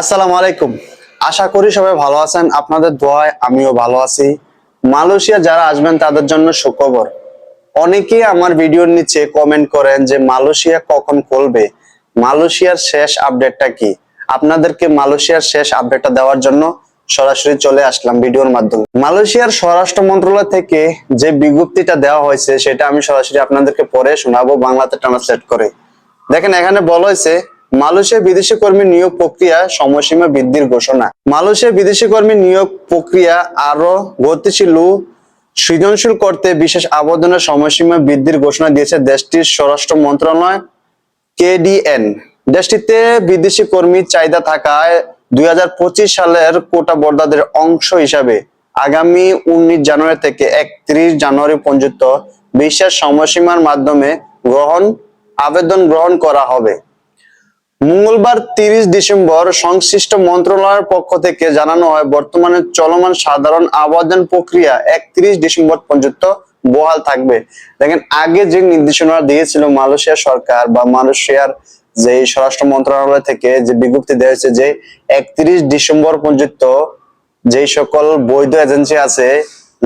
আসসালামু আলাইকুম। আশা করি সবাই ভালো আছেন, আপনাদের দোয়ায় আমিও ভালো আছি। মালয়েশিয়া যারা আসবেন তাদের জন্য সুখবর। অনেকেই আমার ভিডিওর নিচে কমেন্ট করেন যে মালয়েশিয়া কখন খুলবে। মালয়েশিয়ার শেষ আপডেটটা কি? আপনাদেরকে মালয়েশিয়ার শেষ আপডেটটা দেওয়ার জন্য সরাসরি চলে আসলাম ভিডিওর মাধ্যমে। মালয়েশিয়ার স্বরাষ্ট্র মন্ত্রণালয় থেকে যে বিজ্ঞপ্তিটা দেওয়া হয়েছে, সেটা আমি সরাসরি আপনাদেরকে পরে শোনাবো, বাংলাতে ট্রান্সলেট করে। দেখেন, এখানে বলা হয়েছে মালয়েশিয়া বিদেশি কর্মী নিয়োগ প্রক্রিয়া সময়সীমা বৃদ্ধির ঘোষণা। মালয়েশিয়া বিদেশি কর্মী নিয়োগ প্রক্রিয়া আরও গতিশীল সৃজনশীল করতে বিশেষ আবেদনের সময়সীমা বৃদ্ধির ঘোষণা দিয়েছে দেশটির স্বরাষ্ট্র মন্ত্রণালয়, কেডিএন। দেশটিতে বিদেশি কর্মীর চাহিদা থাকায় দুই হাজার পঁচিশ সালের কোটা বর্দাদের অংশ হিসাবে আগামী উনিশ জানুয়ারি থেকে একত্রিশ জানুয়ারি পর্যন্ত বিশেষ সময়সীমার মাধ্যমে গ্রহণ, আবেদন গ্রহণ করা হবে। মঙ্গলবার তিরিশ ডিসেম্বর সংশ্লিষ্ট মন্ত্রণালয়ের পক্ষ থেকে জানানো হয়, বর্তমানে চলমান সাধারণ আবেদন প্রক্রিয়া একত্রিশ ডিসেম্বর পর্যন্ত বহাল থাকবে। দেখেন, আগে যে নির্দেশনা দিয়েছিল মালয়েশিয়া সরকার বা মালয়েশিয়ার যে স্বরাষ্ট্র মন্ত্রণালয় থেকে যে বিজ্ঞপ্তি দেওয়া হয়েছে যে একত্রিশ ডিসেম্বর পর্যন্ত যেই সকল বৈধ এজেন্সি আছে,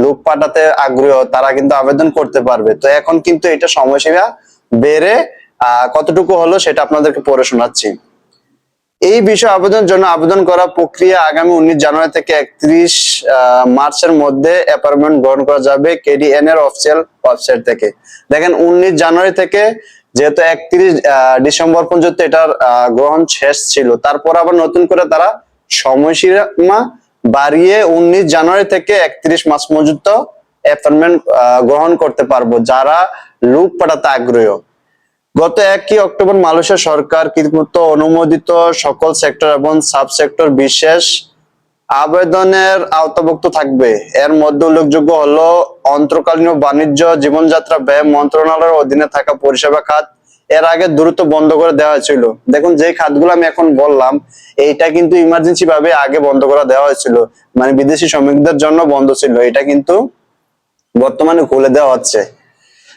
লোক পাঠাতে আগ্রহ, তারা কিন্তু আবেদন করতে পারবে। তো এখন কিন্তু এটা সময়সীমা বেড়ে কতটুকু হলো সেটা আপনাদেরকে পড়ে শোনাচ্ছি। এই বিষয়ে আবেদনের জন্য আবেদন করা প্রক্রিয়া আগামী উনিশ জানুয়ারি থেকে একত্রিশ মার্চের মধ্যে অ্যাপয়েন্টমেন্ট গ্রহণ করা যাবে কেডিএন এর অফিসিয়াল ওয়েবসাইট থেকে। দেখেন, উনিশ জানুয়ারি থেকে যেহেতু একত্রিশ ডিসেম্বর পর্যন্ত এটার গ্রহণ শেষ ছিল, তারপর আবার নতুন করে তারা সময়সীমা বাড়িয়ে উনিশ জানুয়ারি থেকে একত্রিশ মাস পর্যন্ত অ্যাপয়েন্টমেন্ট গ্রহণ করতে পারব, যারা লোক পাঠাতে আগ্রহ। গত একই অক্টোবর মালয়েশিয়া সরকার কৃতমত অনুমোদিত সকল সেক্টর এবং সাব সেক্টর বিশেষ আবেদনের আওতাভুক্ত থাকবে। এর মধ্যে উল্লেখযোগ্য হলো, অন্তর্কালীন বাণিজ্য, জীবনযাত্রা, ব্যয় মন্ত্রণালয়ের অধীনে থাকা পরিষেবা খাত এর আগে দ্রুত বন্ধ করে দেওয়া হয়েছিল। দেখুন যে খাতগুলো আমি এখন বললাম, এইটা কিন্তু ইমার্জেন্সি ভাবে আগে বন্ধ করে দেওয়া হয়েছিল। মানে বিদেশি শ্রমিকদের জন্য বন্ধ ছিল। এটা কিন্তু বর্তমানে খুলে দেওয়া হচ্ছে।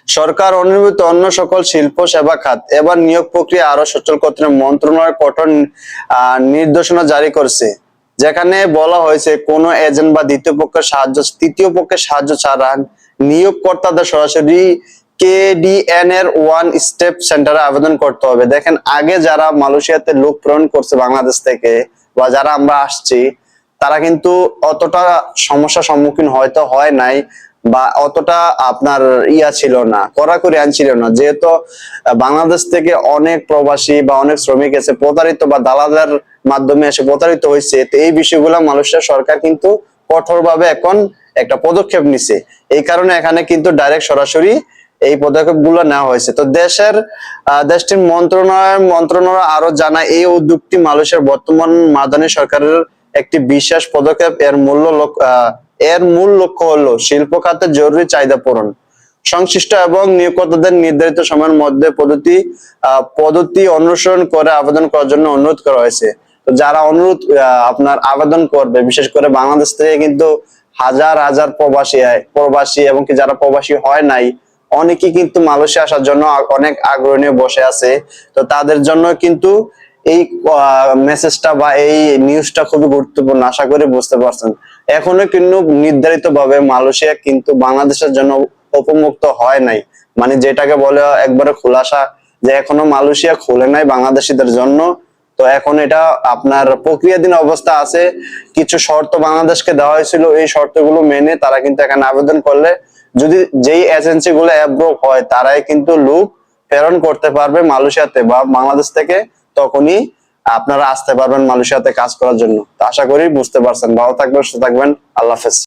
সরকার অনুমোদিত অন্য সকল শিল্প, সেবা, খাত। এবার নিয়োগ প্রক্রিয়া আরও সচল করতে মন্ত্রণালয় কঠোর নির্দেশনা জারি করছে। যেখানে বলা হয়েছে, কোন এজেন্ট বা দ্বিতীয় পক্ষের সাহায্য, তৃতীয় পক্ষের সাহায্য ছাড়া নিয়োগকর্তাদের সরাসরি কেডিএন এর ওয়ান স্টেপ সেন্টারে আবেদন করতে হবে। দেখেন, আগে যারা মালয়েশিয়াতে লোক প্রেরণ করছে বাংলাদেশ থেকে, বা যারা আমরা আসছি তারা কিন্তু অতটা সমস্যার সম্মুখীন হয়তো হয় নাই বা অতটা আপনার ইয়া ছিল না, কড়াকড়ি আইন না। যেহেতু বাংলাদেশ থেকে অনেক প্রবাসী বা অনেক শ্রমিক এসে প্রতারিত বা দালালদের মাধ্যমে এসে প্রতারিত হয়েছে, তো এই বিষয়গুলো মালয়েশিয়া সরকার কিন্তু কঠোরভাবে এখন একটা পদক্ষেপ নিছে। এই কারণে এখানে কিন্তু ডাইরেক্ট সরাসরি এই পদক্ষেপগুলো নেওয়া হয়েছে। তো দেশের দেশটির মন্ত্রণালয় মন্ত্রণালয় আরও জানায়, এই উদ্যোগটি মালয়েশিয়ার বর্তমান মাদানী সরকারের একটি বিশেষ পদক্ষেপ, এর মূল্য এর মূল লক্ষ্য হলো শিল্প খাতের জরুরি চাহিদা পূরণ। সংশ্লিষ্ট এবং নিয়োগকর্তাদের নির্ধারিত সময়ের মধ্যে পদ্ধতি পদ্ধতি অনুসরণ করে আবেদন করার জন্য অনুরোধ করা হয়েছে। তো যারা অনুরোধ আপনার আবেদন করবে, বিশেষ করে বাংলাদেশ থেকে কিন্তু হাজার হাজার প্রবাসী প্রবাসী এবং কি যারা প্রবাসী হয় নাই, অনেকেই কিন্তু মালয়েশিয়া আসার জন্য অনেক আগ্রহ নিয়ে বসে আছে। তো তাদের জন্য কিন্তু এই মেসেজটা বা এই নিউজটা খুবই গুরুত্বপূর্ণ, আশা করি বুঝতে পারছেন। এখনও কিন্তু নির্ধারিত ভাবে মালয়েশিয়া কিন্তু বাংলাদেশের জন্য উপমুক্ত হয় নাই। মানে যেটাকে বলে একবারে খোলাসা যে এখনও মালয়েশিয়া খুলে নাই বাংলাদেশিদের জন্য। তো এখন এটা আপনার প্রক্রিয়াধীন অবস্থা আছে। কিছু শর্ত বাংলাদেশকে দেওয়া হয়েছিল, এই শর্তগুলো মেনে তারা কিন্তু এখানে আবেদন করলে যদি যেই এজেন্সি গুলো অ্যাপ্রুভ হয়, তারাই কিন্তু লুক প্রেরণ করতে পারবে মালয়েশিয়াতে বা বাংলাদেশ থেকে। তখনই আপনারা আসতে পারবেন মালয়েশিয়াতে কাজ করার জন্য। তো আশা করি বুঝতে পারছেন। ভালো থাকবেন, সুস্থ থাকবেন। আল্লাহ হাফেজ।